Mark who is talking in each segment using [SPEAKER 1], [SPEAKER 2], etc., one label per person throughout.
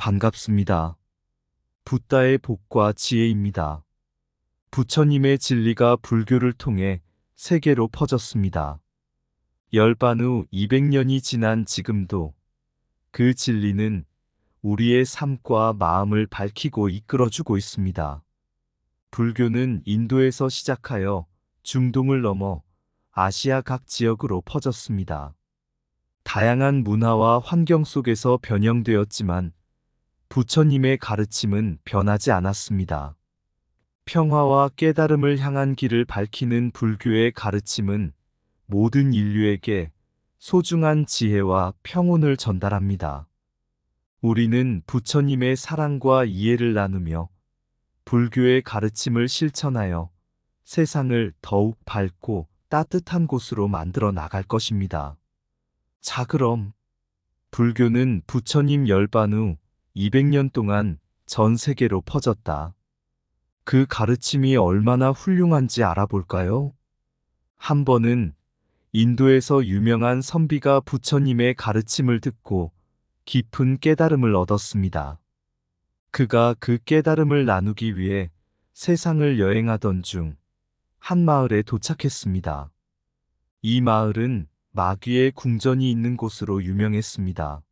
[SPEAKER 1] 반갑습니다. 붓다의 복과 지혜입니다. 부처님의 진리가 불교를 통해 세계로 퍼졌습니다. 열반 후 200년이 지난 지금도 그 진리는 우리의 삶과 마음을 밝히고 이끌어주고 있습니다. 불교는 인도에서 시작하여 중동을 넘어 아시아 각 지역으로 퍼졌습니다. 다양한 문화와 환경 속에서 변형되었지만 부처님의 가르침은 변하지 않았습니다. 평화와 깨달음을 향한 길을 밝히는 불교의 가르침은 모든 인류에게 소중한 지혜와 평온을 전달합니다. 우리는 부처님의 사랑과 이해를 나누며 불교의 가르침을 실천하여 세상을 더욱 밝고 따뜻한 곳으로 만들어 나갈 것입니다. 자, 그럼 불교는 부처님 열반 후 200년 동안 전 세계로 퍼졌다. 그 가르침이 얼마나 훌륭한지 알아볼까요? 한 번은 인도에서 유명한 선비가 부처님의 가르침을 듣고 깊은 깨달음을 얻었습니다. 그가 그 깨달음을 나누기 위해 세상을 여행하던 중 한 마을에 도착했습니다. 이 마을은 마귀의 궁전이 있는 곳으로 유명했습니다.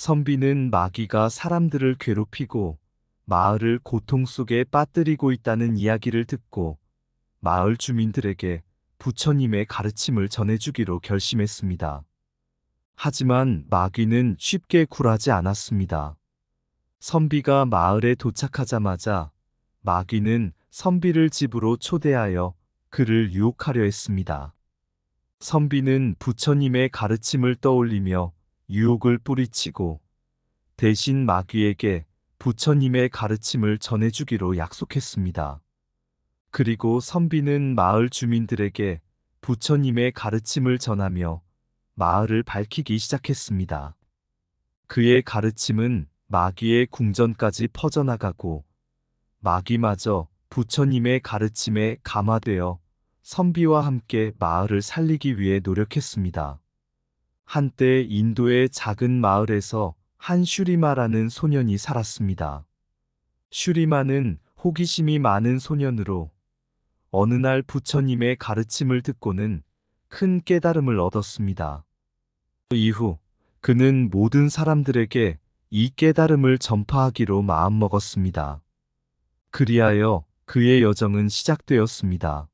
[SPEAKER 1] 선비는 마귀가 사람들을 괴롭히고 마을을 고통 속에 빠뜨리고 있다는 이야기를 듣고 마을 주민들에게 부처님의 가르침을 전해주기로 결심했습니다. 하지만 마귀는 쉽게 굴하지 않았습니다. 선비가 마을에 도착하자마자 마귀는 선비를 집으로 초대하여 그를 유혹하려 했습니다. 선비는 부처님의 가르침을 떠올리며 유혹을 뿌리치고 대신 마귀에게 부처님의 가르침을 전해주기로 약속했습니다. 그리고 선비는 마을 주민들에게 부처님의 가르침을 전하며 마을을 밝히기 시작했습니다. 그의 가르침은 마귀의 궁전까지 퍼져나가고 마귀마저 부처님의 가르침에 감화되어 선비와 함께 마을을 살리기 위해 노력했습니다. 한때 인도의 작은 마을에서 한 슈리마라는 소년이 살았습니다. 슈리마는 호기심이 많은 소년으로 어느 날 부처님의 가르침을 듣고는 큰 깨달음을 얻었습니다. 이후 그는 모든 사람들에게 이 깨달음을 전파하기로 마음먹었습니다. 그리하여 그의 여정은 시작되었습니다.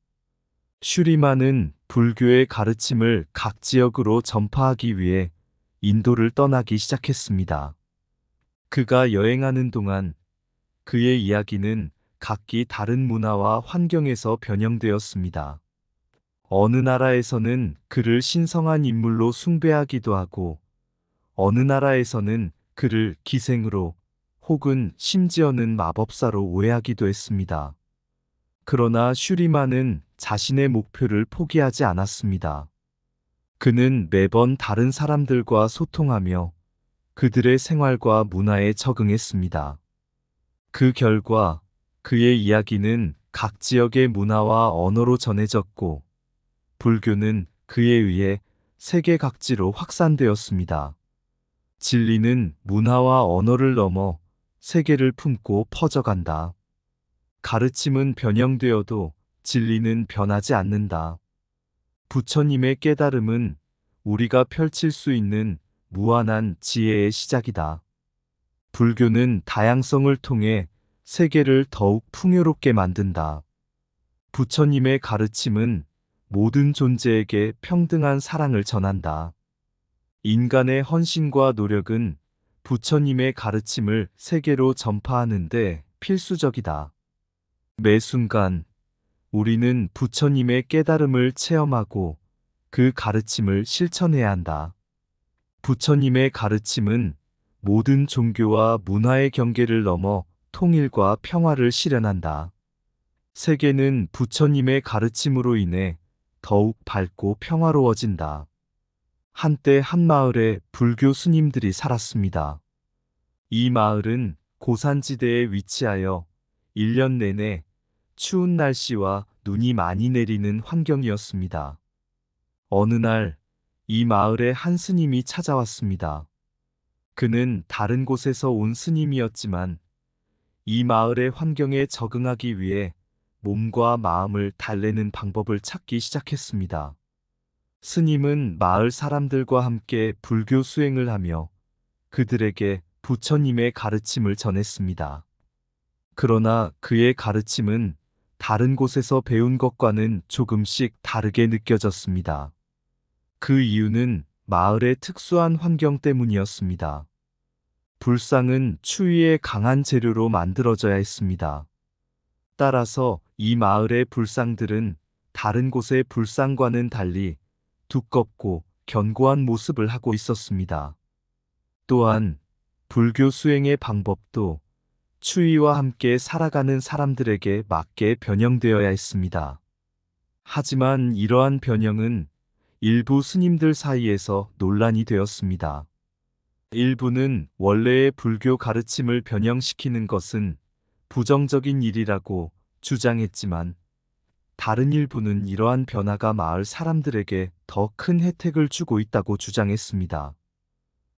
[SPEAKER 1] 슈리마는 불교의 가르침을 각 지역으로 전파하기 위해 인도를 떠나기 시작했습니다. 그가 여행하는 동안 그의 이야기는 각기 다른 문화와 환경에서 변형되었습니다. 어느 나라에서는 그를 신성한 인물로 숭배하기도 하고, 어느 나라에서는 그를 기생으로 혹은 심지어는 마법사로 오해하기도 했습니다. 그러나 슈리마는 자신의 목표를 포기하지 않았습니다. 그는 매번 다른 사람들과 소통하며 그들의 생활과 문화에 적응했습니다. 그 결과 그의 이야기는 각 지역의 문화와 언어로 전해졌고 불교는 그에 의해 세계 각지로 확산되었습니다. 진리는 문화와 언어를 넘어 세계를 품고 퍼져간다. 가르침은 변형되어도 진리는 변하지 않는다. 부처님의 깨달음은 우리가 펼칠 수 있는 무한한 지혜의 시작이다. 불교는 다양성을 통해 세계를 더욱 풍요롭게 만든다. 부처님의 가르침은 모든 존재에게 평등한 사랑을 전한다. 인간의 헌신과 노력은 부처님의 가르침을 세계로 전파하는데 필수적이다. 매 순간 우리는 부처님의 깨달음을 체험하고 그 가르침을 실천해야 한다. 부처님의 가르침은 모든 종교와 문화의 경계를 넘어 통일과 평화를 실현한다. 세계는 부처님의 가르침으로 인해 더욱 밝고 평화로워진다. 한때 한 마을에 불교 스님들이 살았습니다. 이 마을은 고산지대에 위치하여 1년 내내 추운 날씨와 눈이 많이 내리는 환경이었습니다. 어느 날 이 마을에 한 스님이 찾아왔습니다. 그는 다른 곳에서 온 스님이었지만 이 마을의 환경에 적응하기 위해 몸과 마음을 달래는 방법을 찾기 시작했습니다. 스님은 마을 사람들과 함께 불교 수행을 하며 그들에게 부처님의 가르침을 전했습니다. 그러나 그의 가르침은 다른 곳에서 배운 것과는 조금씩 다르게 느껴졌습니다. 그 이유는 마을의 특수한 환경 때문이었습니다. 불상은 추위에 강한 재료로 만들어져야 했습니다. 따라서 이 마을의 불상들은 다른 곳의 불상과는 달리 두껍고 견고한 모습을 하고 있었습니다. 또한 불교 수행의 방법도 추위와 함께 살아가는 사람들에게 맞게 변형되어야 했습니다. 하지만 이러한 변형은 일부 스님들 사이에서 논란이 되었습니다. 일부는 원래의 불교 가르침을 변형시키는 것은 부정적인 일이라고 주장했지만 다른 일부는 이러한 변화가 마을 사람들에게 더 큰 혜택을 주고 있다고 주장했습니다.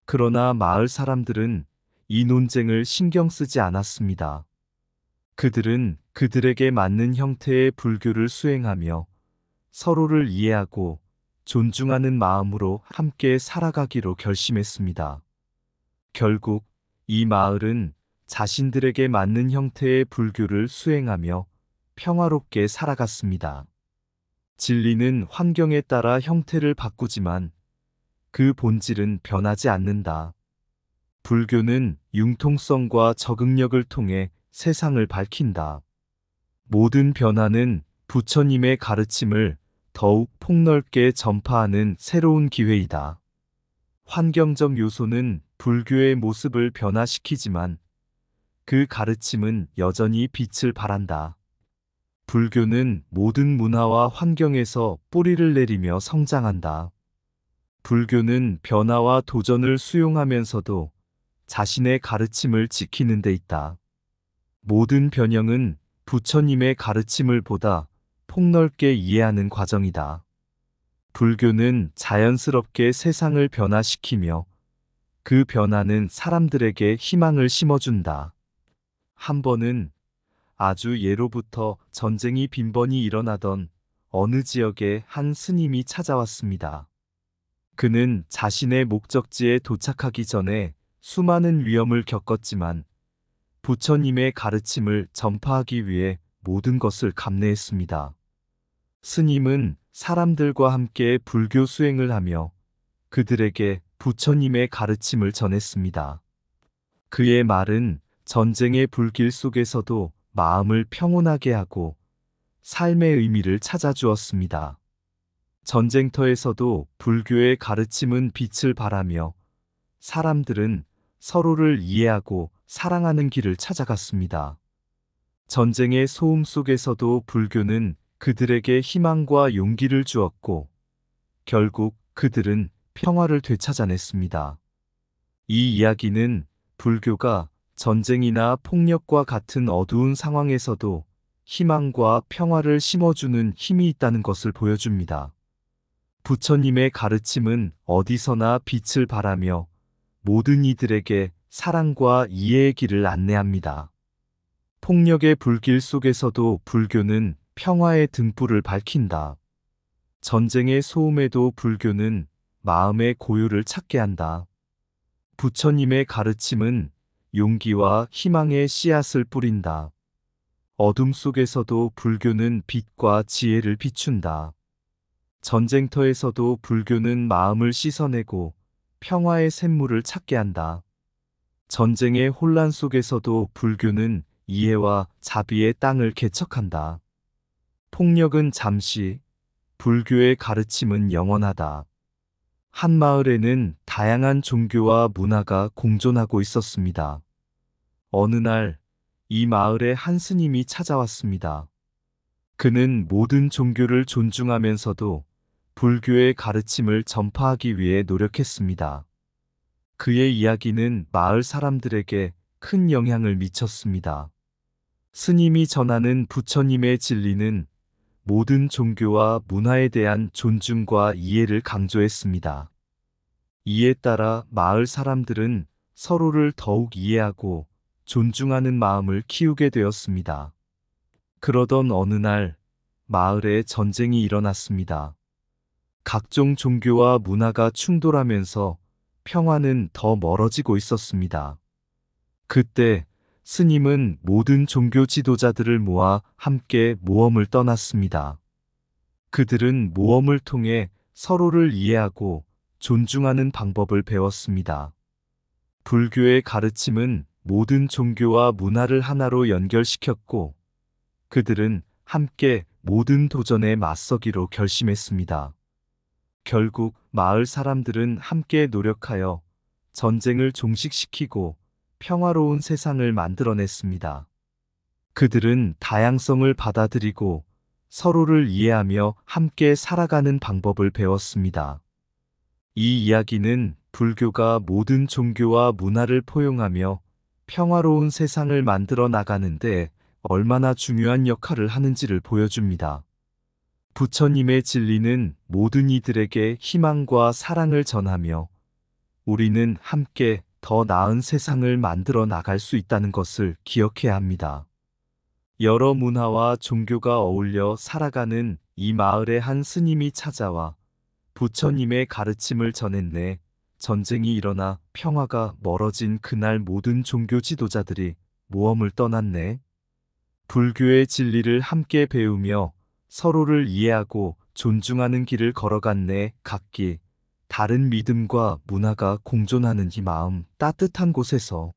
[SPEAKER 1] 그러나 마을 사람들은 이 논쟁을 신경 쓰지 않았습니다. 그들은 그들에게 맞는 형태의 불교를 수행하며 서로를 이해하고 존중하는 마음으로 함께 살아가기로 결심했습니다. 결국 이 마을은 자신들에게 맞는 형태의 불교를 수행하며 평화롭게 살아갔습니다. 진리는 환경에 따라 형태를 바꾸지만 그 본질은 변하지 않는다. 불교는 융통성과 적응력을 통해 세상을 밝힌다. 모든 변화는 부처님의 가르침을 더욱 폭넓게 전파하는 새로운 기회이다. 환경적 요소는 불교의 모습을 변화시키지만 그 가르침은 여전히 빛을 발한다. 불교는 모든 문화와 환경에서 뿌리를 내리며 성장한다. 불교는 변화와 도전을 수용하면서도 자신의 가르침을 지키는 데 있다. 모든 변형은 부처님의 가르침을 보다 폭넓게 이해하는 과정이다. 불교는 자연스럽게 세상을 변화시키며 그 변화는 사람들에게 희망을 심어준다. 한 번은 아주 예로부터 전쟁이 빈번히 일어나던 어느 지역에 한 스님이 찾아왔습니다. 그는 자신의 목적지에 도착하기 전에 수많은 위험을 겪었지만 부처님의 가르침을 전파하기 위해 모든 것을 감내했습니다. 스님은 사람들과 함께 불교 수행을 하며 그들에게 부처님의 가르침을 전했습니다. 그의 말은 전쟁의 불길 속에서도 마음을 평온하게 하고 삶의 의미를 찾아주었습니다. 전쟁터에서도 불교의 가르침은 빛을 발하며 사람들은 서로를 이해하고 사랑하는 길을 찾아갔습니다. 전쟁의 소음 속에서도 불교는 그들에게 희망과 용기를 주었고 결국 그들은 평화를 되찾아냈습니다. 이 이야기는 불교가 전쟁이나 폭력과 같은 어두운 상황에서도 희망과 평화를 심어주는 힘이 있다는 것을 보여줍니다. 부처님의 가르침은 어디서나 빛을 발하며 모든 이들에게 사랑과 이해의 길을 안내합니다. 폭력의 불길 속에서도 불교는 평화의 등불을 밝힌다. 전쟁의 소음에도 불교는 마음의 고요를 찾게 한다. 부처님의 가르침은 용기와 희망의 씨앗을 뿌린다. 어둠 속에서도 불교는 빛과 지혜를 비춘다. 전쟁터에서도 불교는 마음을 씻어내고 평화의 샘물을 찾게 한다. 전쟁의 혼란 속에서도 불교는 이해와 자비의 땅을 개척한다. 폭력은 잠시, 불교의 가르침은 영원하다. 한 마을에는 다양한 종교와 문화가 공존하고 있었습니다. 어느 날, 이 마을에 한 스님이 찾아왔습니다. 그는 모든 종교를 존중하면서도 불교의 가르침을 전파하기 위해 노력했습니다. 그의 이야기는 마을 사람들에게 큰 영향을 미쳤습니다. 스님이 전하는 부처님의 진리는 모든 종교와 문화에 대한 존중과 이해를 강조했습니다. 이에 따라 마을 사람들은 서로를 더욱 이해하고 존중하는 마음을 키우게 되었습니다. 그러던 어느 날 마을에 전쟁이 일어났습니다. 각종 종교와 문화가 충돌하면서 평화는 더 멀어지고 있었습니다. 그때 스님은 모든 종교 지도자들을 모아 함께 모험을 떠났습니다. 그들은 모험을 통해 서로를 이해하고 존중하는 방법을 배웠습니다. 불교의 가르침은 모든 종교와 문화를 하나로 연결시켰고 그들은 함께 모든 도전에 맞서기로 결심했습니다. 결국 마을 사람들은 함께 노력하여 전쟁을 종식시키고 평화로운 세상을 만들어냈습니다. 그들은 다양성을 받아들이고 서로를 이해하며 함께 살아가는 방법을 배웠습니다. 이 이야기는 불교가 모든 종교와 문화를 포용하며 평화로운 세상을 만들어 나가는데 얼마나 중요한 역할을 하는지를 보여줍니다. 부처님의 진리는 모든 이들에게 희망과 사랑을 전하며 우리는 함께 더 나은 세상을 만들어 나갈 수 있다는 것을 기억해야 합니다. 여러 문화와 종교가 어울려 살아가는 이 마을의 한 스님이 찾아와 부처님의 가르침을 전했네. 전쟁이 일어나 평화가 멀어진 그날 모든 종교 지도자들이 모험을 떠났네. 불교의 진리를 함께 배우며 서로를 이해하고 존중하는 길을 걸어갔네. 각기 다른 믿음과 문화가 공존하는 이 마음 따뜻한 곳에서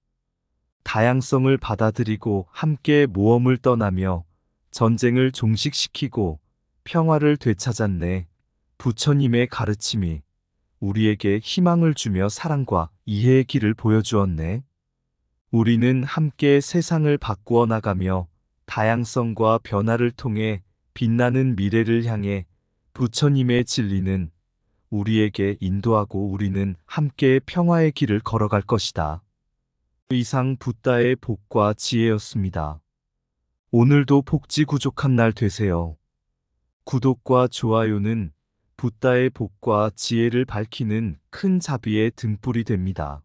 [SPEAKER 1] 다양성을 받아들이고 함께 모험을 떠나며 전쟁을 종식시키고 평화를 되찾았네. 부처님의 가르침이 우리에게 희망을 주며 사랑과 이해의 길을 보여주었네. 우리는 함께 세상을 바꾸어 나가며 다양성과 변화를 통해 빛나는 미래를 향해 부처님의 진리는 우리에게 인도하고 우리는 함께 평화의 길을 걸어갈 것이다. 이상 붓다의 복과 지혜였습니다. 오늘도 복지 구족한 날 되세요. 구독과 좋아요는 붓다의 복과 지혜를 밝히는 큰 자비의 등불이 됩니다.